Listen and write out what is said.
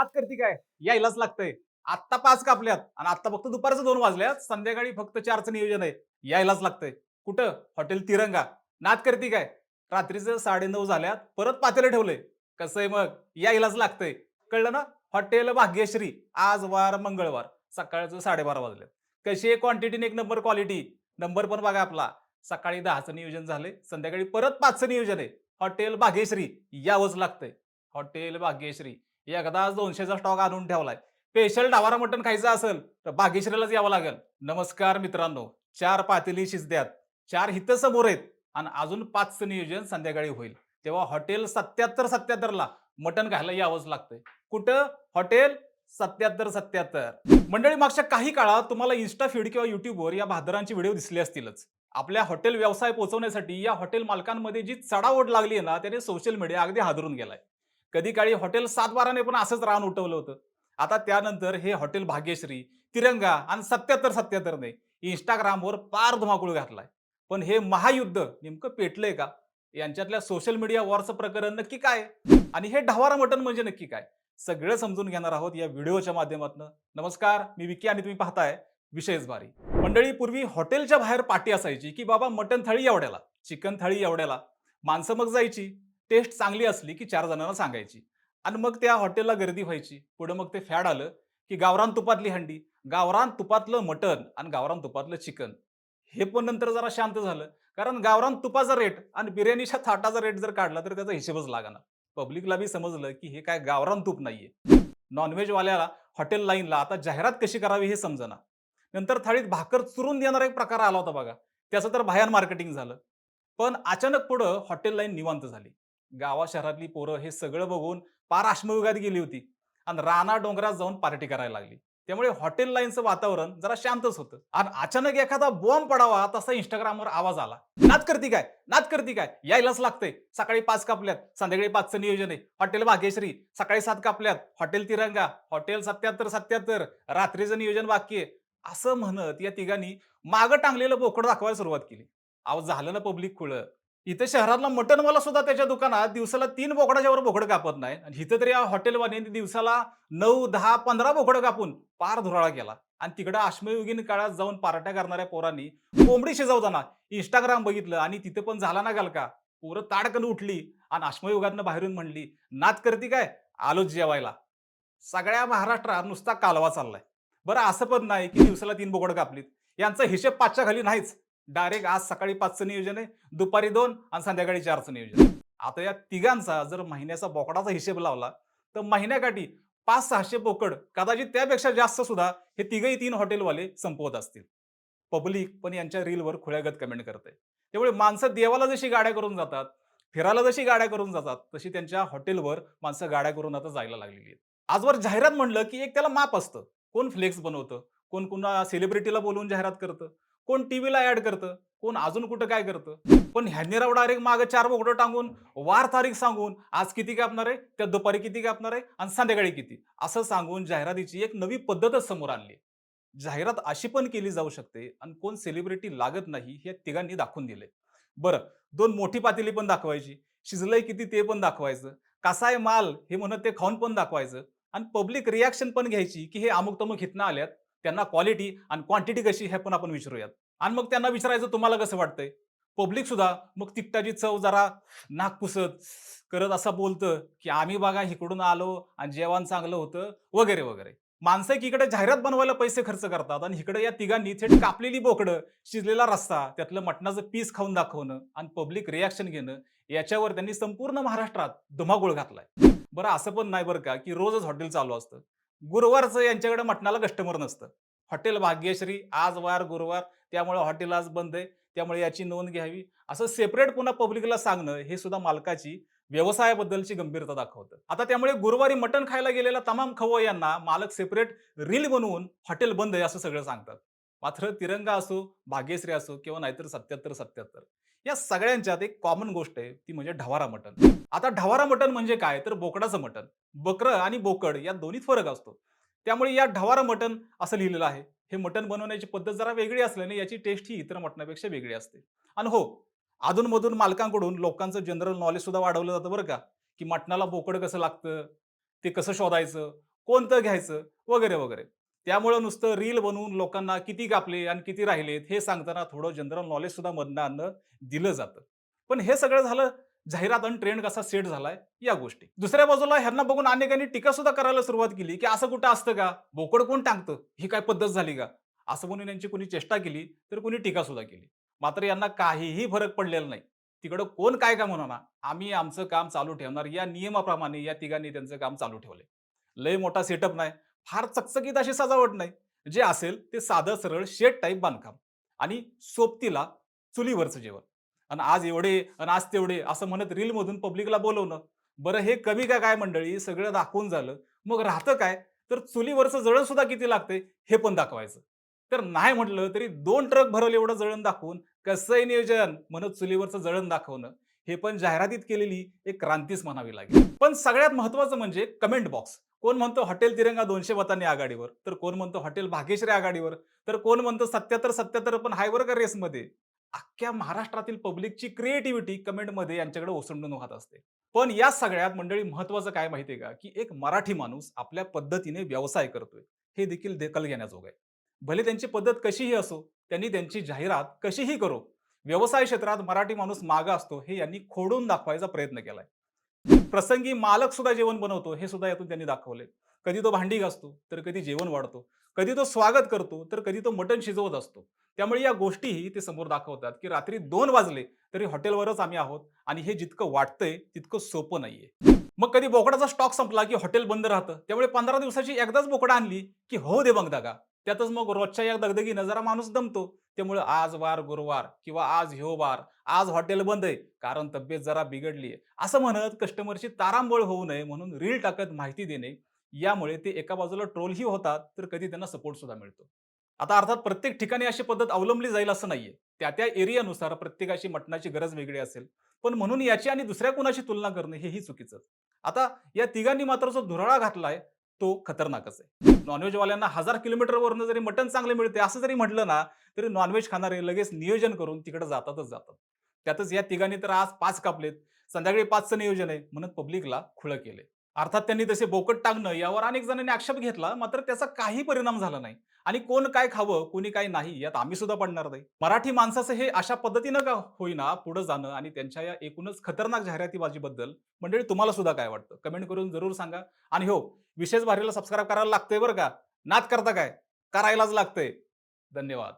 हात करते काय? यायलाच लागतंय. आत्ता पाच कापल्यात आणि आत्ता फक्त दुपारचं दोन वाजल्यात. संध्याकाळी फक्त चारचं नियोजन आहे. यायलाच लागतंय. कुठं? हॉटेल तिरंगा. नाद करती काय? रात्रीचं साडेनऊ झाल्यात. परत पातेलं ठेवलंय. कसं आहे मग? यायलाच लागतंय. कळलं ना? हॉटेल भाग्यश्री. आज वार मंगळवार. सकाळचं साडेबारा वाजले कशी आहे क्वांटिटीने एक नंबर क्वालिटी नंबर पण बघा आपला. सकाळी दहाचं नियोजन झालंय. संध्याकाळी परत पाचचं नियोजन आहे. हॉटेल भाग्यश्री. यावंच लागतंय. हॉटेल भाग्यश्री. एकदाच दोनशेचा स्टॉक आणून ठेवलाय. स्पेशल डावारा मटण खायचं असेल तर भाग्यश्रीलाच यावं लागेल. नमस्कार मित्रांनो चार पातेली शिजद्यात चार हित समोर आहेत आणि अजून पाचचं नियोजन संध्याकाळी होईल. तेव्हा हॉटेल सत्याहत्तर सत्याहत्तरला मटण खायला यावंच लागतंय. कुठं? हॉटेल सत्याहत्तर सत्याहत्तर. मंडळी मागच्या काही काळात तुम्हाला इन्स्टा फीड किंवा युट्यूबवर या भादरांची व्हिडिओ दिसले असतीलच. आपल्या हॉटेल व्यवसाय पोहोचवण्यासाठी या हॉटेल मालकांमध्ये जी चढाओढ लागली आहे ना त्याने सोशल मीडिया अगदी हादरून गेलाय. कधी काळी हॉटेल सातबाराने पण असंच रान उठवलं होतं. आता त्यानंतर हे हॉटेल भाग्यश्री तिरंगा आणि सत्याहत्तर सत्याहत्तरने इंस्टाग्रामवर पार धुमाकूळ घातलाय. पण हे महायुद्ध नेमकं पेटलंय का? यांच्यातल्या सोशल मीडिया वॉरचं प्रकरण नक्की काय? आणि हे ढवारा मटन म्हणजे नक्की काय? सगळं समजून घेणार आहोत या व्हिडिओच्या माध्यमातून. नमस्कार मी विकी आणि तुम्ही पाहताय विशेष भारी मंडळी पूर्वी हॉटेलच्या बाहेर पाटी असायची की बाबा मटन थाळी एवढ्याला चिकन थाळी एवढ्याला माणसं मग जायची. टेस्ट चांगली असली की चार जणांना सांगायची. आणि मग त्या हॉटेलला गर्दी व्हायची. पुढे मग ते फॅड आलं की गावरान तुपातली हंडी गावरान तुपातलं मटन आणि गावरान तुपातलं चिकन. हे पण नंतर जरा शांत झालं. कारण गावरान तुपाचा रेट आणि बिर्याणीच्या थाटाचा रेट जर काढला तर त्याचा हिशेबच लागणार. पब्लिकला बी समजलं की हे काय गावरान तूप नाहीये. नॉनव्हेजवाल्याला हॉटेल लाईनला आता जाहिरात कशी करावी हे समजना. नंतर थाळीत भाकर चुरून देणारा एक प्रकार आला होता बघा. त्याचं तर भयान मार्केटिंग झालं. पण अचानक पुढं हॉटेल लाईन निवांत झाली. गावा शहरातली पोरं हे सगळं बघून पार आश्मयुगात गेली होती. आणि राणा डोंगरात जाऊन पार्टी करायला लागली. त्यामुळे हॉटेल लाईनचं वातावरण जरा शांतच होतं. आणि अचानक एखादा बॉम्ब पडावा तसा इंस्टाग्रामवर आवाज आला. नाच करती काय? नाच करती काय? यायलाच लागतंय. सकाळी पाच कापल्यात. संध्याकाळी पाचचं नियोजन आहे. हॉटेल भाग्यश्री. सकाळी सात कापल्यात. हॉटेल तिरंगा. हॉटेल सत्याहत्तर सत्याहत्तर. रात्रीचं नियोजन बाकी आहे. असं म्हणत या तिघांनी मागं टांगलेलं बोकड दाखवायला सुरुवात केली. आवाज झालं ना पब्लिक खुळं. इथं शहरातला मटनवाला सुद्धा त्याच्या दुकानात दिवसाला तीन बोकडाच्या वर बोकड कापत नाही. आणि इथं तरी या हॉटेलवाल्यांनी दिवसाला नऊ दहा पंधरा बोकड कापून पार धुराळा केला. आणि तिकडं आश्मयुगीन काळात जाऊन पार्ट्या करणाऱ्या पोरांनी कोंबडी शिजवताना इंस्टाग्राम बघितलं आणि तिथं पण झाला ना का पोरं ताडकन उठली आणि आश्मयुगातनं बाहेरून म्हणली नात करती काय? आलोच जेवायला. सगळ्या महाराष्ट्रात नुसता कालवा चाललाय. बरं असं पण नाही की दिवसाला तीन बोकड कापलीत. यांचा हिशेब पाचच्या खाली नाहीच. डायरेक्ट आज सकाळी पाचचं नियोजन आहे दुपारी दोन आणि संध्याकाळी चारचं नियोजन आहे. आता या तिघांचा जर महिन्याचा बोकडाचा हिशेब लावला तर महिन्याकाठी पाच सहाशे बोकड कदाचित त्यापेक्षा जास्त सुद्धा हे तिघही तीन हॉटेलवाले संपवत असतील. पब्लिक पण यांच्या रीलवर खुळ्यागत कमेंट करते त्यामुळे माणसं देवाला जशी गाड्या करून जातात फिरायला जशी गाड्या करून जातात तशी त्यांच्या हॉटेलवर माणसं गाड्या करून आता जायला लागलेली आहेत. आजवर जाहिरात म्हणलं की एक त्याला माप असतं. कोण फ्लेक्स बनवतं? कोण कुणा सेलिब्रिटीला बोलवून जाहिरात करतं? कोण टीव्हीला ऍड करतं? कोण अजून कुठं काय करतं? पण ह्यांनी राव डायरेक्ट मागे चार बोकडं टांगून वार तारीख सांगून आज किती कापणार आहे? त्या दुपारी किती कापणार आहे? आणि संध्याकाळी किती? असं सांगून जाहिरातीची एक नवी पद्धतच समोर आणली. जाहिरात अशी पण केली जाऊ शकते आणि कोण सेलिब्रिटी लागत नाही हे तिघांनी दाखवून दिले. बरं दोन मोठी पातेली पण दाखवायची. शिजलंय किती ते पण दाखवायचं. कसा आहे माल हे म्हणत ते खाऊन पण दाखवायचं. आणि पब्लिक रिॲक्शन पण घ्यायची की हे अमुक तमुक हितनं आल्यात. त्यांना क्वालिटी आणि क्वांटिटी कशी हे पण आपण विचारूयात. आणि मग त्यांना विचारायचं तुम्हाला कसं वाटतंय? पब्लिक सुद्धा मग तिकटाची चव जरा नाक पुसत करत असं बोलतं की आम्ही बघा इकडून आलो आणि जेवण चांगलं होतं वगैरे वगैरे. माणसं इकडे जाहिरात बनवायला पैसे खर्च करतात आणि इकडे या तिघांनी थेट कापलेली बोकडं शिजलेला रस्ता त्यातलं मटणाचं पीस खाऊन दाखवणं आणि पब्लिक रिॲक्शन घेणं याच्यावर त्यांनी संपूर्ण महाराष्ट्रात धुमाकूळ घातलाय. बरं असं पण नाही बरं का की रोजच हॉटेल चालू असतं. गुरुवारचं यांच्याकडे मटणाला कस्टमर नसतं. हॉटेल भाग्यश्री आज वार गुरुवार त्यामुळे हॉटेल आज बंद आहे त्यामुळे याची नोंद घ्यावी. असं सेपरेट पुन्हा पब्लिकला सांगणं हे सुद्धा मालकाची व्यवसायाबद्दलची गंभीरता दाखवतं. आता त्यामुळे गुरुवारी मटण खायला गेलेल्या तमाम खवय्यांना मालक सेपरेट रील बनवून हॉटेल बंद आहे असं सगळं सांगतात. मात्र तिरंगा असो भाग्यश्री असो किंवा नाहीतर सत्याहत्तर सत्याहत्तर. या सगळ्यांच्यात एक कॉमन गोष्ट आहे ती म्हणजे ढवारा मटण. आता ढवारा मटण म्हणजे काय? तर बोकडाचं मटण. बकरं आणि बोकड या दोन्हीत फरक असतो. त्यामुळे या ढवारा मटण असं लिहिलेलं आहे. हे मटण बनवण्याची पद्धत जरा वेगळी असल्याने याची टेस्ट ही इतर मटणापेक्षा वेगळी असते. आणि हो अधूनमधून मालकांकडून लोकांचं जनरल नॉलेज सुद्धा वाढवलं जातं बरं का की मटणाला बोकड कसं लागतं ते कसं शोधायचं कोणतं घ्यायचं वगैरे वगैरे. त्यामुळं नुसतं रील बनवून लोकांना किती कापले आणि किती राहिलेत हे सांगताना थोडं जनरल नॉलेज सुद्धा मधनं आणणं दिलं जातं. पण हे सगळं झालं जाहिरात आणि ट्रेंड कसा सेट झालाय या गोष्टी. दुसऱ्या बाजूला ह्यांना बघून अनेकांनी टीका सुद्धा करायला सुरुवात केली की असं कुठं असतं का? बोकड कोण टांगतं ही काय पद्धत झाली का? असं म्हणून यांची कोणी चेष्टा केली तर कोणी टीका सुद्धा केली. मात्र यांना काहीही फरक पडलेला नाही. तिकडं कोण काय का म्हणा आम्ही आमचं काम चालू ठेवणार. या नियमाप्रमाणे या तिघांनी त्यांचं काम चालू ठेवलंय. लय मोठा सेटअप नाही. फार चकचकीत अशी सजावट नाही. जे असेल ते साधं सरळ शेड टाईप बांधकाम आणि सोबतीला चुलीवरचं जेवण. आणि आज एवढे आणि आज तेवढे असं म्हणत रीलमधून पब्लिकला बोलवणं. बरं हे कमी का काय मंडळी? सगळं दाखवून झालं. मग राहतं काय? तर चुलीवरचं जळण सुद्धा किती लागतंय? हे पण दाखवायचं. तर नाही म्हटलं तरी दोन ट्रक भरवले एवढं जळण दाखवून. कसंही नियोजन? म्हणत चुलीवरचं जळण दाखवणं. हे पण जाहिरातीत केलेली एक क्रांतीच म्हणावी लागेल. पण सगळ्यात महत्वाचं म्हणजे कमेंट बॉक्स कोण म्हणतो हॉटेल तिरंगा दोनशे मतांनी आघाडीवर? तर कोण म्हणतो हॉटेल भाग्यश्री आघाडीवर? तर कोण म्हणतो सत्याहत्तर सत्याहत्तर पण हायवर का रेसमध्ये? अख्ख्या महाराष्ट्रातील पब्लिकची क्रिएटिव्हिटी कमेंटमध्ये यांच्याकडे ओसंडून वाहत असते. पण या सगळ्यात मंडळी महत्वाचं काय माहितीये का? की एक मराठी माणूस आपल्या पद्धतीने व्यवसाय करतोय. हे देखील दखल घेण्याजोग आहे. भले त्यांची पद्धत कशीही असो त्यांनी त्यांची जाहिरात कशीही करो व्यवसाय क्षेत्रात मराठी माणूस मागा असतो हे यांनी खोडून दाखवायचा प्रयत्न केलाय. प्रसंगी मालक सुद्धा जेवण बनवतो हे सुद्धा यातून त्यांनी दाखवले कधी तो भांडी घासतो तर कधी जेवण वाढतो. कधी तो स्वागत करतो तर कधी तो मटण शिजवत असतो. त्यामुळे या गोष्टीही ते समोर दाखवतात की रात्री दोन वाजले तरी हॉटेलवरच आम्ही आहोत आणि हे जितकं वाटतंय तितकं सोपं नाहीये. मग कधी बोकडाचा स्टॉक संपला की हॉटेल बंद राहतं? त्यामुळे पंधरा दिवसाची एकदाच बोकडा आणली की हो दे बघ दागा. त्यातच मग रोजच्या या दगदगीनं जरा माणूस दमतो. त्यामुळे आज वार गुरुवार किंवा आज ह्यो वार आज हॉटेल बंद आहे कारण तब्येत जरा बिघडली आहे. असं म्हणत कस्टमरची तारांबळ होऊ नये म्हणून रील टाकत माहिती देणे यामुळे ते एका बाजूला ट्रोलही होतात तर कधी त्यांना सपोर्ट सुद्धा मिळतो. आता अर्थात प्रत्येक ठिकाणी अशी पद्धत अवलंबली जाईल असं नाहीये. त्या त्या एरियानुसार प्रत्येकाची मटणाची गरज वेगळी असेल. पण म्हणून याची आणि दुसऱ्या कोणाची तुलना करणे हेही चुकीचं. आता या तिघांनी मात्र जो धुराळा घातलाय तो खतरनाकच आहे नॉनव्हेजवाल्यांना हजार किलोमीटरवरनं जरी मटण चांगलं मिळते असं जरी म्हटलं ना तरी नॉनव्हेज खाणारे लगेच नियोजन करून तिकडे जातातच जातात. त्यातच या तिघांनी तर आज पाच कापलेत. संध्याकाळी पाचचं नियोजन आहे म्हणत पब्लिकला खुळं केले अर्थात त्यांनी तसे बोकट टाकणं यावर अनेक जणांनी आक्षेप घेतला मात्र त्याचा काही परिणाम झाला नाही. आणि कोण काय खावं कोणी काय नाही यात आम्ही सुद्धा पडणार नाही. मराठी माणसाचं हे अशा पद्धतीनं का होईना पुढे जाणं आणि त्यांच्या या एकूणच खतरनाक जाहिरातीबाजीबद्दल मंडळी तुम्हाला सुद्धा काय वाटतं? कमेंट करून जरूर सांगा. आणि हो विशेष भारीला सबस्क्राईब करायला लागतंय बरं का? नाच करता काय? करायलाच लागतंय. धन्यवाद.